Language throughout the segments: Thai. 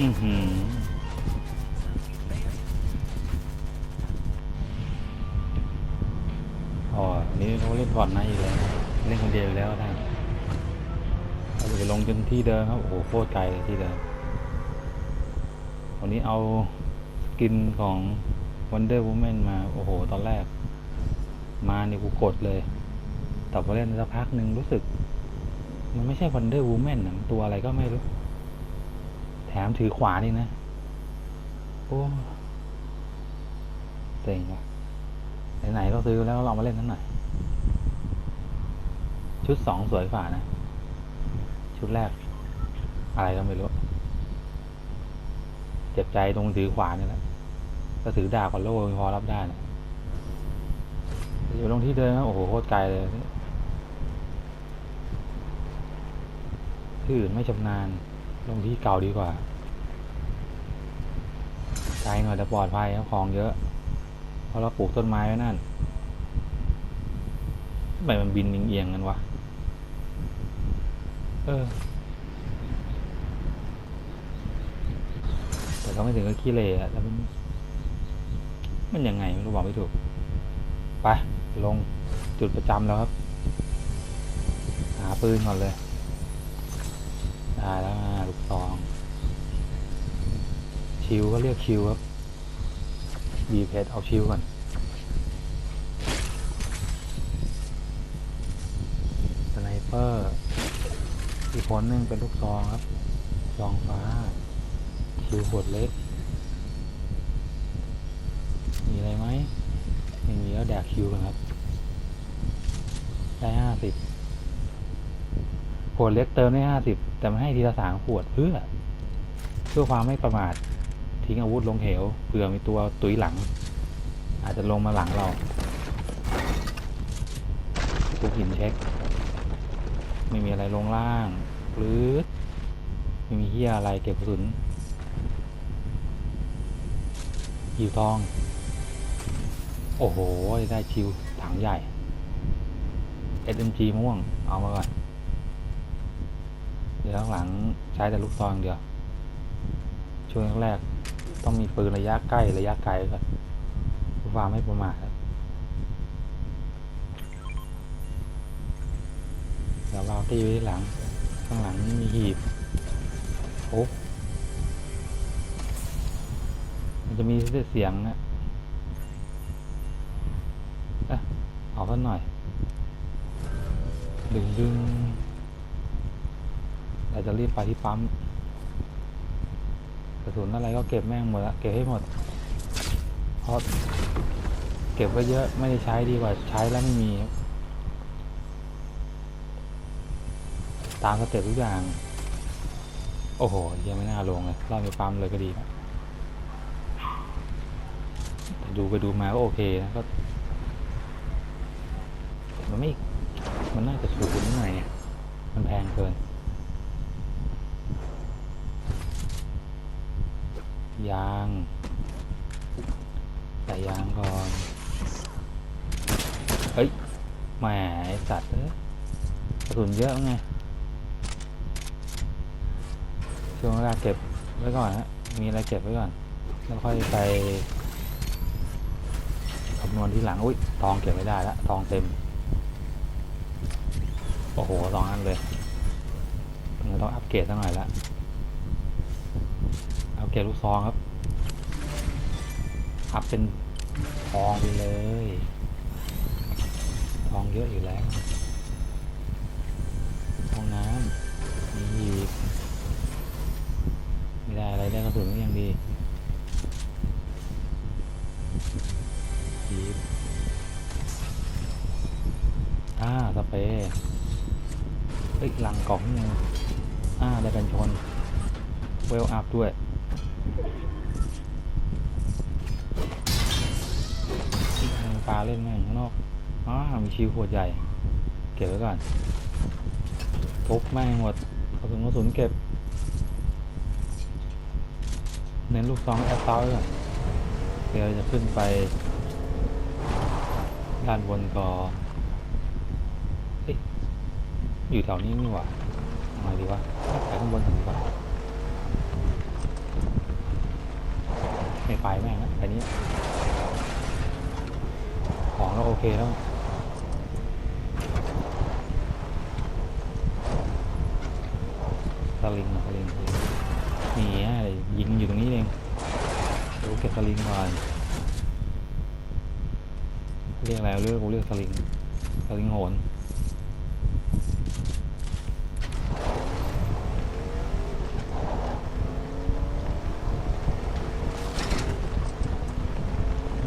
อือหืออ๋อนนี้เขาเล่นก่อนนะอีกแล้วเล่นคนเดียวแล้วท่านเราจะไปลงจนที่เดิมครับ โอ้โหโคตรไกลเลยที่เดิมวันนี้เอาสกินของ Wonder Woman มา โอ้โห ตอนแรก มานี่กูกดเลย แต่พอเล่นสักพักหนึ่งรู้สึก มันไม่ใช่ Wonder Woman นะมันตัวอะไรก็ไม่รู้ ถมถือขวานี่นะ โอ้เต็งว่ะไหนๆก็ซื้อแล้วเรามาเล่นนั้นหน่อย ชุดสองสวยฝ่านะ ชุดแรก อะไรก็ไม่รู้ เจ็บใจตรงถือขวานี่แหละก็ถือดาบกับโล่พอรับได้นะอยู่ตรงที่เดินนะโอ้โหโคตรไกลเลยที่อื่นไม่ชำนาญ ลงที่เก่าดีกว่าไกลหน่อยแต่ปลอดภัยครับของเยอะ เพราะเราปลูกต้นไม้ไว้นั่นทำไมมันบินเอียงๆกันวะ เออ แต่ก็ไม่ถึงกับขี้เหร่อะแต่มันมันยังไงไม่รู้บอกไม่ถูก ไป ลงจุดประจำแล้วครับ หาปืนก่อนเลย ได้แล้วลูกซอง ชิวก็เรียกชิวครับบีเพชเอาชิวก่อนสไนเปอร์อีกคนหนึ่งเป็นลูกซองครับซองฟ้า ชิวขวดเล็ก มีอะไรไหมไม่มีแล้วแดกคิวกันครับ ได้ห้าสิบ ขวดเล็กเติมได้ห้าสิบแต่ไมันให้ทีละสามขวดเพื่อ เพื่อความไม่ประมาท ทิ้งอาวุธลงเหวเผื่อมีตัวตุยหลัง อาจจะลงมาหลังเราทุกหินเช็ค ไม่มีอะไรลงล่างหรือไม่มีเฮียอะไรเก็บกระสุนหิวทอง โอ้โห ได้ชิวถังใหญ่ SMG ม่วง เอามาก่อน เดี๋ยวข้างหลังใช้แต่ลูกซองเดียว ช่วงแรกต้องมีปืนระยะใกล้ระยะไกลก่อนเพื่อความไม่ประมาทครับเดี๋ยวเราตีไว้ที่หลัง ข้างหลังนี่มีหีบโอ้มันจะมีเสียงนะอะเอาสักหน่อย ดึงดึง เราจะรีบไปที่ปั๊มกระสุนอะไรก็เก็บแม่งหมดละเก็บให้หมดเพราะเก็บไว้เยอะไม่ได้ใช้ดีกว่าใช้แล้วไม่มี ตามสเต็ปทุกอย่าง โอ้โหยังไม่น่าลงเลยรอบไปปั๊มเลยก็ดีนะแต่ดูไปดูมาก็โอเคนะก็มันไม่ มันน่าจะสูงนิดหน่อยมันแพงเกิน ยางใส่ยางก่อน เฮ้ยแหมสัตว์กระสุนเยอะไงช่วงเวลาเก็บไว้ก่อนฮะ มีอะไรเก็บไว้ก่อน แล้วค่อยไปคำนวณที่หลัง อุ้ยทองเก็บไม่ได้แล้วทองเต็ม โอ้โหสองอันเลยต้องอัปเกรดสักหน่อยละอัปเกรดลูกซองครับ เป็นทองไปเลย ทองเยอะอยู่แล้วห้องน้ำมีอีกไม่ได้อะไรได้กระสุนก็ยังดีหีอ่าสเปรย์เฮ้ยลังกล่องนี่ไงอ่าได้กันชนเวลอัพด้วย ปลา เล่นแม่งข้างนอกอ๋อมีชิวขวดใหญ่ เก็บไว้ก่อนทุบแม่งหมดกระสุนกระสุนเก็บ เน้นลูกซองแอสซาล์ก่อนเดี๋ยวจะขึ้นไป ด้านบนก่อนอยู่แถวนี้นี่หว่าทำไงดีวะไปข้างบนกันดีกว่าไม่ไปแม่งนะอันนี้ของ เราโอเคแล้วสลิงสลิงสลิงนี่ไงยิงอยู่ตรงนี้เองเดี๋ยวกูเก็บสลิงก่อนเรียกอะไรเรียกกูเรียกสลิงสลิงโหน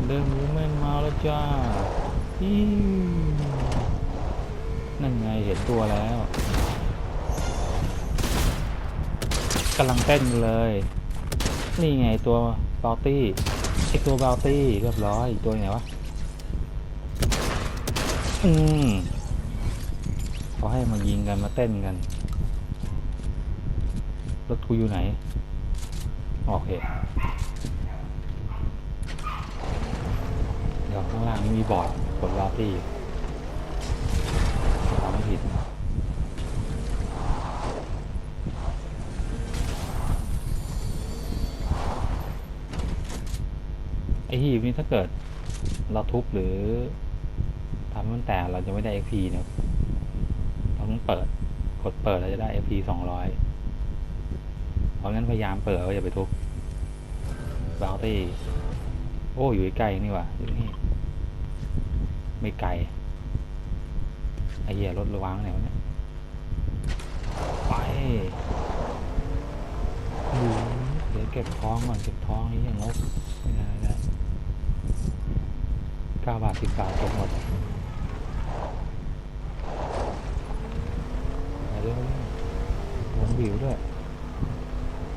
เดินมูเมนมาแล้วจ้า นั่นไงเห็นตัวแล้วกำลังเต้นเลย นี่ไงตัวบาวตี้ไอตัวบาวตี้เรียบร้อยอีกตัวไหนวะ อืมเขาให้มายิงกันมาเต้นกัน รถกูอยู่ไหน โอเค เดี๋ยวข้างล่างนี่มีบอร์ดกดบาวตี้ทำไม่ผิดไอ้หีบนี้ถ้าเกิดเราทุบหรือทำมันแต่เราจะไม่ได้ XP นี่ยเราต้องเปิดกดเปิดเราจะได้ XP สองร้อยเพราะงั้นพยายามเปิดก็อย่าไปทุบบาวตี้โอ้ อยู่ใกล้ๆนี่ว่ะอยู่นี่ ไม่ไกล ไอ้เหี้ยรถระวังไหนวะเนี่ย ไปอืมเดี๋ยวเก็บท้องก่อนเก็บท้องนี่ยังงกไม่ได้ไม่ได้เก้าบาทสิบบาทจบหมดไปเรื่อยๆวงวิวด้วย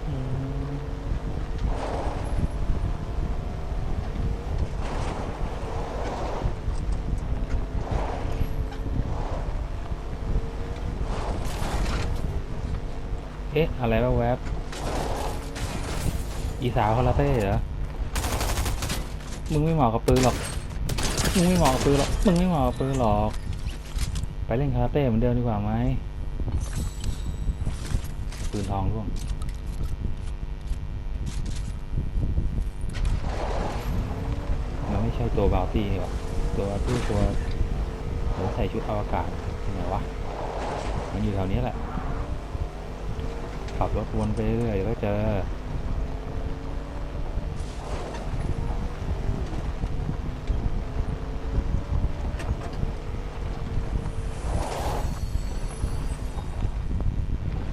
อืมเอ๊ะ อะไรวะแวบอีสาวคาราเต้เหรอ มึงไม่เหมาะกับปืนหรอก มึงไม่เหมาะกับปืนหรอก มึงไม่เหมาะกับปืนหรอก ไปเล่นคาราเต้เหมือนเดิมดีกว่าไหมปืนทองร่วงมันไม่ใช่ตัวบาวตี้นี่หรอตัวที่ตัวเหมือนใส่ชุดอวกาศที่ไหนวะ มันอยู่แถวนี้แหละ ขับรถวนไปเรื่อยๆเดี๋ยวเจอ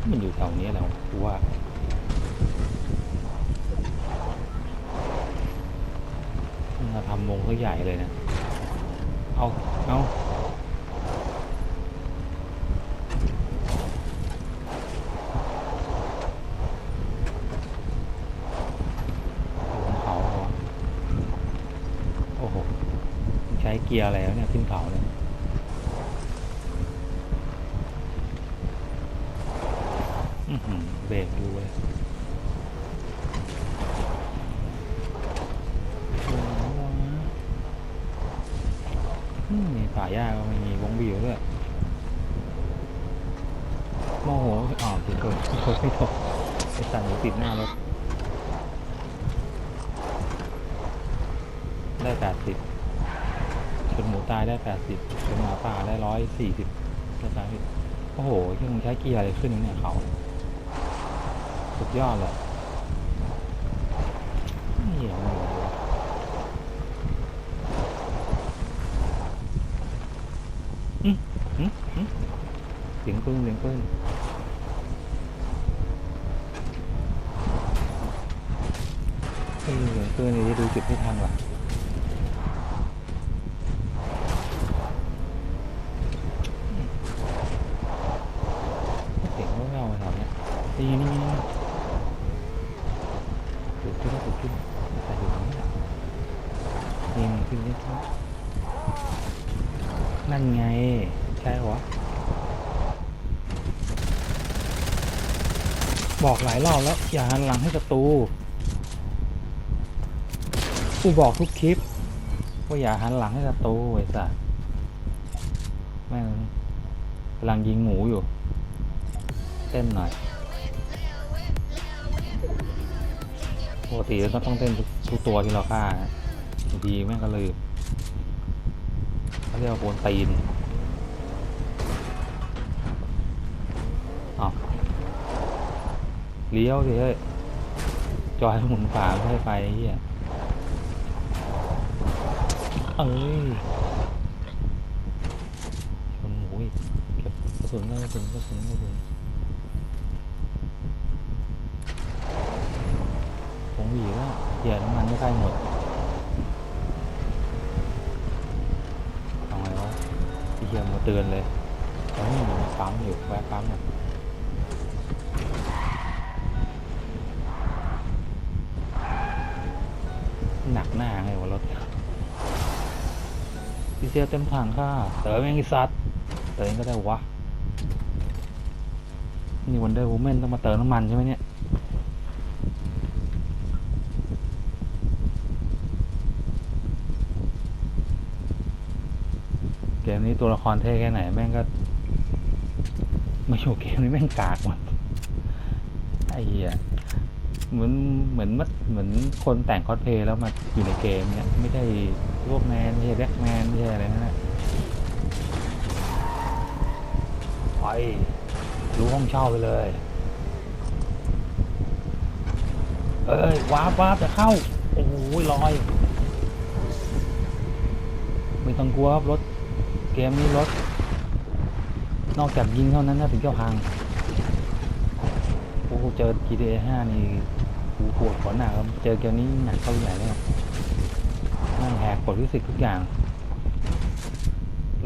มันอยู่แถวนี้แหละกูว่ามันมาทำวงก็ใหญ่เลยนะ เอา เอาอยู่บนเขาเหรอวะโอ้โหมันใช้เกียร์อะไรวเนี่ยขึ้นเขาเลยอือหือเบรกดูเลยโอ้โหอืมมีป่าหญ้าก็ม่มีวงวิวด้วยโมโหอ๋อติดคนคนไม่ตกไอสัตว์หนูติดหน้ารถได้แปดสิบ ชนหมูตายได้แปดสิบชนหมาป่าได้ร้อยสี่สิบก็ใช้ผิดโอ้โหที่มึงใช้เกียร์อะไรขึ้นเนี่ยเขาสุดยอดเลยเหี้ยมันเหลือวะอืมอืมอืมเสียงปืนเสียงปืนเสียงปืนนี่ดูจุดไม่ทันว่ะเสียงเงาๆแถวเนี้ยนี่นี่นี่ ถูกขึ้นถูกขึ้นใส่อยู่ตรงนี้แหละนี่มันขึ้นนี่ขึ้นนั่นไง ใช่เหรอวะ บอกหลายรอบแล้ว อย่าหันหลังให้ศัตรูกูบอกทุกคลิปว่าอย่าหันหลังให้ศัตรูไอ้สัสแม่งกำลังยิงหมูอยู่ เต้นหน่อยปกติเราก็ต้องเต้นทุกตัวที่เราฆ่านะบางทีแม่งก็ลืมเขาเรียกว่าโกนตีนเอา เลี้ยวสิเฮ้ย จอยหมุนขวาไม่ให้ไปเฮียเอ้ยชนหมูอีกเก็บกระสุนกระสุนกระสุนกระสุนผงหวีแล้วเกียร์น้ำมันไม่ใกล้หมดทำไงวะไอ้เฮียมาเตือนเลยเฮ้ยมันปั๊มอยู่แวะปั๊มหน่ย เซลเต็มถังค่ะเติมยังไงสัตว์เติมก็ได้วะ นี่วันเดอร์วูแมนต้องมาเติมน้ำมันใช่ไหมเนี่ยเกมนี้ตัวละครเท่แค่ไหนแม่งก็ม่อยู่เกมนี้แม่งกากหมดไอ้เหี้ย เหมือนเหมือนมัดเหมือนคนแต่งคอสเพลย์แล้วมาอยู่ในเกมเนี่ยไม่ใช่พวกแมนไม่ใช่แบ็กแมนไม่ใช่อะไรนั่นแหละไปรู้ห้องเช่าไปเลย เอ้ยวาร์ปวาร์ปจะเข้า โอ้โหลอย ไม่ต้องกลัวครับรถ เกมนี้รถ นอกจากยิงเท่านั้นนะถึงเจะพังโอ้โหเจอ GTA 5 นีู่ปวดหัวหนักเจอเกมนี้หนักเข้าใหญ่เลยนั่งแหกกฎฟิสิกทุกอย่าง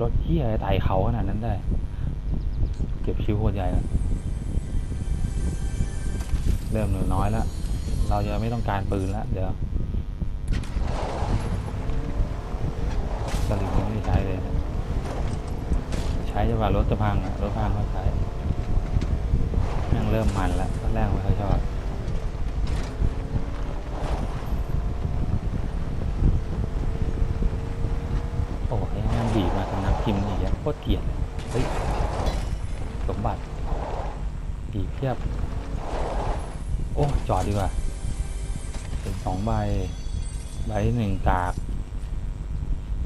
รถเที่ยอะไรไต่เขาขนาดนั้นได้ เก็บชิวโคตรใหญ่นะเริ่มเหลือน้อยแล้ว เราจะไม่ต้องการปืนแล้วเดี๋ยวสลิงไม่ได้ใช้เลย ใช้จะว่ารถจะพังอะรถพังก็ใช้ แม่งเริ่มมันแล้วตอนแรกไม่ค่อยชอบโอ้ยแม่งบีบมาทำน้ำพิมพ์อีกแล้วโคตรเกลียดเลยเฮ้ย สมบัติบีบเพียบ โอ้ จอดดีกว่า เป็นสองใบ ใบหนึ่งกาก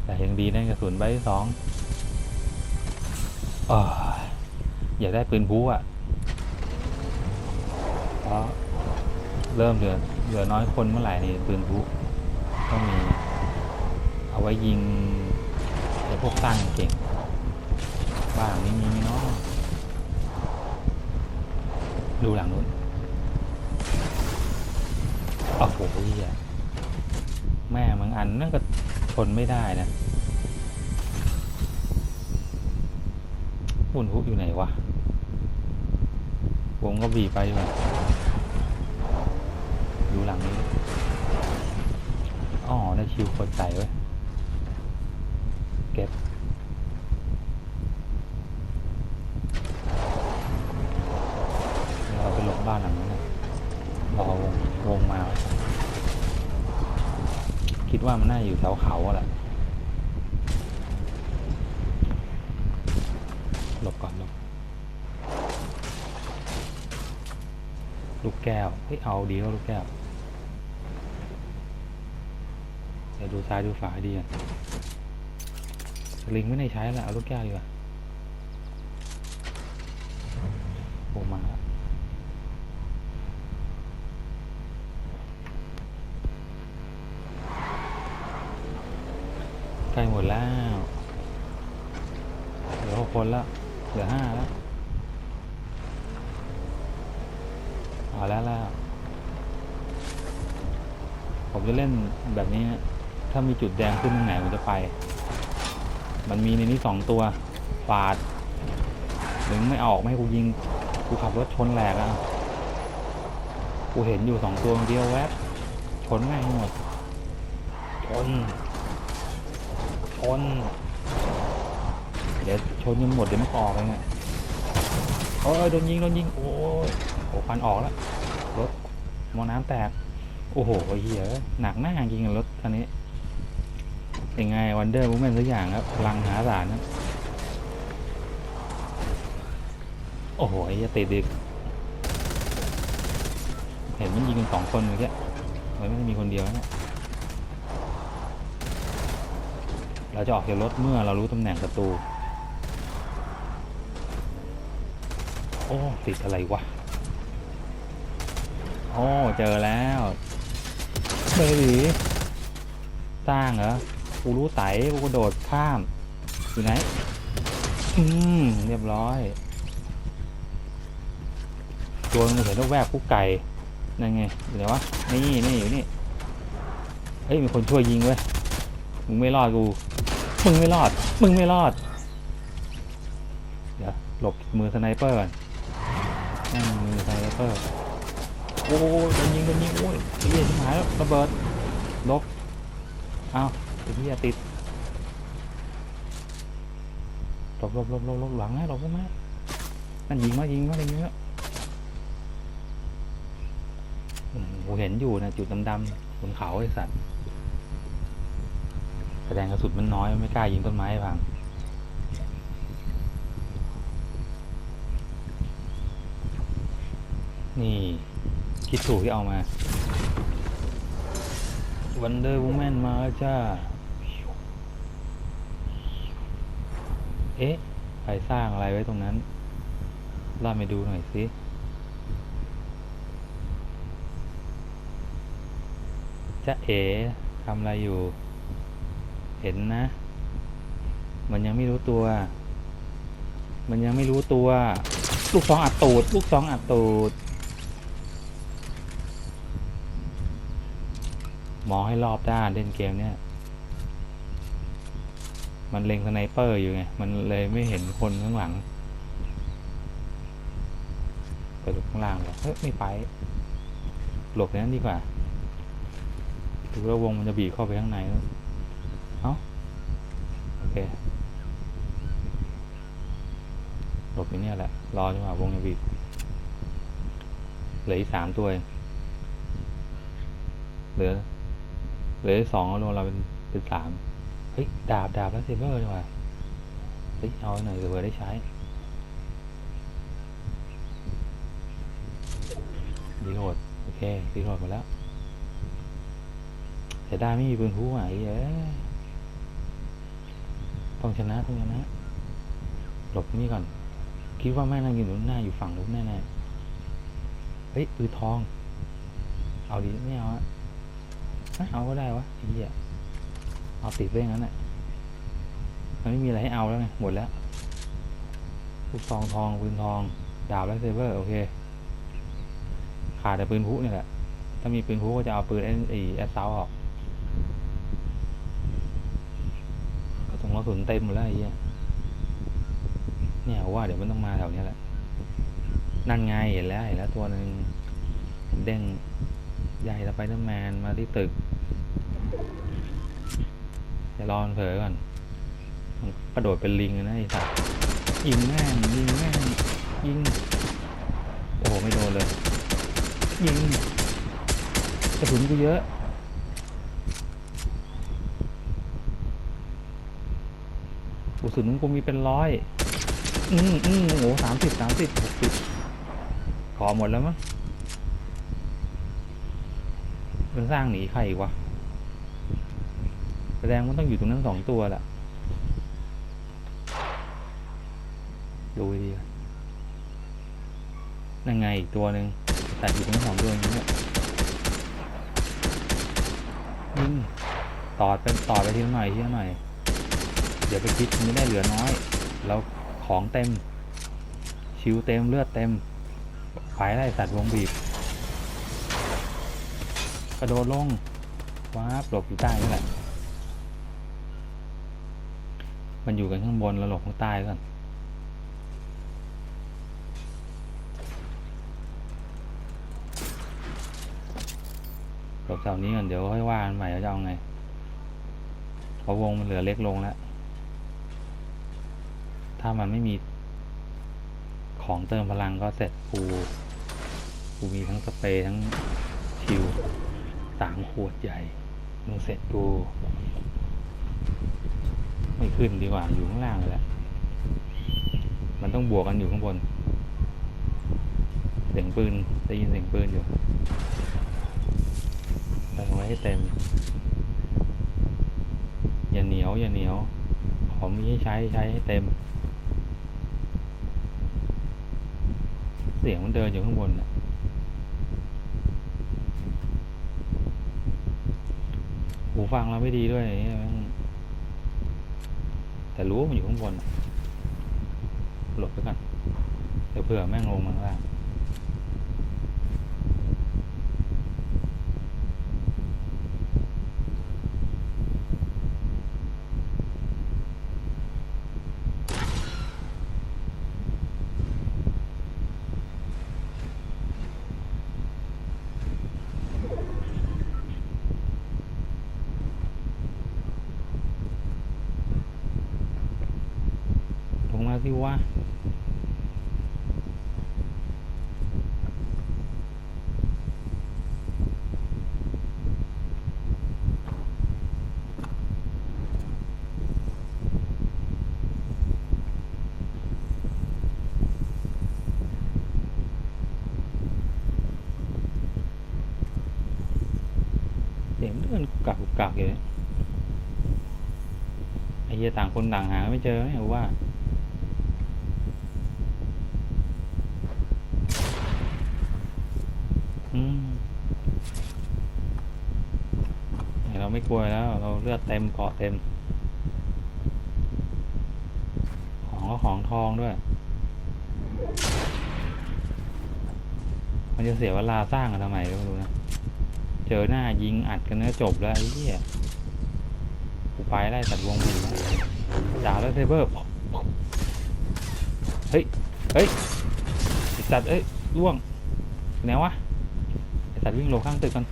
แต่ยังดีได้กระสุนใบสองอยากได้ปืนบู๊อะเพราะเริ่มเหลือเหลือน้อยคนเมื่อไหร่นี่ปืนพุต้องมี เอาไว้ยิงไอ้พวกสร้งเก่ง บ้างนี้มีไหมเนาะดูหลังนู้นโอ้โหเหี้ยแม่บาง อันนั่นก็ทนไม่ได้นะหุ่นพุอยู่ไหนวะ ผมก็บีไปว่ะดูหลังนี้ อ๋อ ได้ชิวโคตรใจไว้ย เก็บ เราไปหลบบ้านหลังนั้นนะรอวงวงมาไว้คิด ว่ามันน่าอยู่แถวเขาอะแหละหลบก่อนหลบลูกแก้วเฮ้ยเอาดีก็ลูกแก้วเดี๋ยวดูซ้ายดูฝาดีก่อนสลิงไม่ได้ใช้แล้วเอาลูกแก้วดีกว่าโอ้มาแล้วใกล้หมดแล้ว เหลือหกคนแล้ว เหลือห้าแล้ว เอาแล้วแล้ว ผมจะเล่นแบบนี้นะีจุดแดงขึ้นตรงไหนผมจะไป มันมีในนี้สองตัวฝาดถึงไม่ออกไม่ให้กูยิง กูขับรถชนแหลกอะ กูเห็นอยู่สองตัวเดียวแวบชนง่ายหมด ชน ชน เดี๋ยวชนจนหมดเดี๋ยวมันออกเองอะโอ้ยโดนยิงโดนยิง โอ้ยโอ้ควันออกแล้วรถมอน้ำแตก โอ้โหเหี้ยหนักหน้าจริงรถคันนี้ เป็นไงวันเดอร์บุ๊มแมนสักอย่างครับพลังหาสารนะโอ้โหอย่าติดดิเห็นมันยิงกันสองคนเมื่อกี้มัไม่ได้มีคนเดียวนะเราจะออกจากรถเมื่อเรารู้ตำแหน่งศัตรูโอ้ ติดอะไรวะ โอ้ เจอแล้วเบบีสร้างเหรอ กูรู้ไตกูกระโดดข้าม อยู่ไหน อืม เรียบร้อย ตัวมึงเห็นแวบกูไก่ นั่นไง อยู่ไหนวะ นี่นี่อยู่นี่ เฮ้ย มีคนช่วยยิงเว้ย มึงไม่รอดกู มึงไม่รอด มึงไม่รอด เดี๋ยวหลบมือสไนเปอร์ก่อนนั่งมือสไนเปอร์ โอ้ยโดนยิงโดนยิงโอ้ยไอ้เหี้ยชิบหายแล้วระเบิดลบอ้าว ไอ้เหี้ยติดหลบหลบหลบหลบหลบหลังนะหลบพวกนั้นนั่นยิงมายิงมายิงมาอืมกูเห็นอยู่นะจุดดำๆบนเขาไอ้สัตว์แสดงกระสุนมันน้อยไม่กล้ายิงต้นไม้พังนี่คิดถูกที่เอามาวันเดอร์วูแมนมาแล้วจ้า เอ๊ะ ใครสร้างอะไรไว้ตรงนั้นล่าไปดูหน่อยสิจะเอ๋ทำอะไรอยู่ เห็นนะ มันยังไม่รู้ตัว มันยังไม่รู้ตัว ลูกสองอัดตูด ลูกสองอัดตูด มองให้รอบด้านเล่นเกมเนี่ย มันเล็งสไนเปอร์อยู่ไง มันเลยไม่เห็นคนข้างหลังไปหลบข้างล่างเลยเฮ้ยไม่ไป หลบในนั้นดีกว่าดูว่าววงมันจะบีบเข้าไปข้างในแล้วเอ้าโอเค หลบอยู่เนี่ยแหละ รอจนกว่าวงจะบีบเหลืออีกสามตัวเหลือ เหลือสองรวมเราเป็นเป็นสาม เฮ้ย ดาบดาบแล้วเซเบอร์ดีกว่าเฮ้ย เอาหน่อยเผื่อได้ใช้รีโหลดโอเครีโหลดหมดแล้วแต่ได้ไม่มีปืนผู้ไหวเอ้ยต้องชนะต้องชนะ หลบนี่ก่อน คิดว่าแม่งนั่งอยู่นู้นหน้าอยู่ฝั่งนู้นแน่ๆเฮ้ยปืนทอง เอาดีไม่เอาอะเอ้ยเอาก็ได้วะไอ้เหี้ย เอาติดไว้อย่างนั้นแหละมันไม่มีอะไรให้เอาแล้วไงหมดแล้วลูกซองทองปืนทอง ดาบและเซเบอร์โอเค ขาดแต่ปืนพุนี่แหละ ถ้ามีปืนพุก็จะเอาปืนไอ้ไอแอสซาวออกกระสุนกระสุนเต็มหมดแล้วไอ้เหี้ยเนี่ยว่าเดี๋ยวมันต้องมาแถวนี้แหละ นั่นไงเห็นแล้วเห็นแล้วตัวหนึ่งเด้งใหญ่สไปเดอร์แมนมาที่ตึก จะรอมันเผลอก่อนมันกระโดดเป็นลิงเลยนะไอ้สัสยิงแม่งยิงแม่งยิง โอ้โหไม่โดนเลย ยิงกระสุนกูเยอะกระสุนกูมีเป็นร้อยอืมอืมโอ้สามสิบสามสิบหกสิบขอหมดแล้วมั้งมันสร้างหนีใครอีกวะ ดงมันต้องอยู่ตรงนั้นสองตัวแหละดูดีนั่นไงอีกตัวหนึ่งแต่อยู่ตรงนั้นสองตัวอย่างนี้เนี่ยยิงต่อไปต่อไปทีละหน่อยทีละหน่อย เดี๋ยวไปคิดมันจะได้เหลือน้อย แล้วของเต็ม ชิวเต็มเลือดเต็มไปไล่สัตว์วงบีบ กระโดดลงว้าบหลบอยู่ใต้นี่แหละ มันอยู่กันข้างบนแล้วหลบข้างใต้ก่อนหลบแถวนี้ก่อนเดี๋ยวค่อยว่ากันใหม่ว่าจะเอาไงเพราะวงมันเหลือเล็กลงแล้ว ถ้ามันไม่มีของเติมพลังก็เสร็จกูกูมีทั้งสเปรย์ทั้งชิลสามขวดใหญ่มึงเสร็จกู ไม่ขึ้นดีกว่าอยู่ข้างล่างเลยแหละมันต้องบวกกันอยู่ข้างบน เสียงปืนได้ยินเสียงปืนอยู่เติมไว้ให้เต็ม อย่าเหนียว อย่าเหนียว ของมีให้ใช้ใช้ให้เต็ม เสียงมันเดินอยู่ข้างบนน่ะหูฟังเราไม่ดีด้วยไอ้เหี้ยแม่ง แต่รู้ว่ามันอยู่ข้างบน หลบไปก่อนเดี๋ยวเผื่อแม่งลงมาล่าง สิวะเสียงเดินกุกกักกุกกักอยู่เลยไอ้เหี้ยต่างคนต่างหาไม่เจอไงว่า อืม เนี่ยเราไม่กลัวแล้ว เราเลือดเต็มเกาะเต็ม ของก็ของทองด้วย มันจะเสียเวลาสร้างกันทำไมก็ไม่รู้นะ เจอหน้ายิงอัดกันเนื้อจบแล้วไอ้เหี้ยกูไปไล่ตัดวงหมูนจ่าแล้วเซเบอร์เฮ้ย เฮ้ยสัตว์เอ้ยล่วงแนววะไอสัตว์วิ่งลงข้างตึกกัน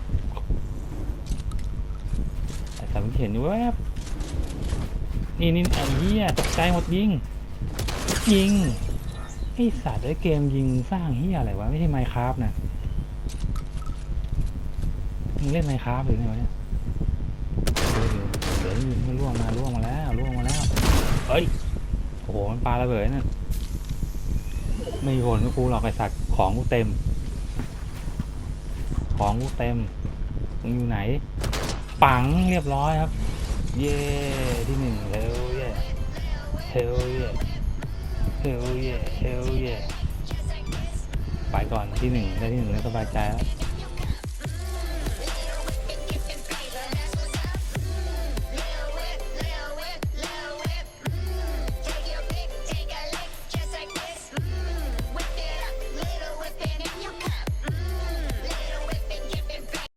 ไอสัตว์มันเห็นอยู่แวบนี่นี่ไอ้เหี้ยตกใจหมดยิง ยิงไอสัตว์ไอเกมยิงสร้างเหี้ยอะไรวะ ไม่ใช่ไมค์คราฟนะมึงเล่นไมค์คราฟหรือไงวะเนี่ยเดี๋ยวเดี๋ยวมันล่วงมาล่วงมาแล้วล่วงมาแล้วเอ้ยโอ้โหมันปลาระเบิดนั่นไม่มีผลกูหรอกไอสัตว์ของกูเต็ม ของกูเต็มมึงอยู่ไหน ปังเรียบร้อยครับ เย่ที่หนึ่งเฮลเย่เฮลเย่เฮลเย่เฮลเย่ไปก่อนที่หนึ่งได้ที่หนึ่งแล้วสบายใจแล้ว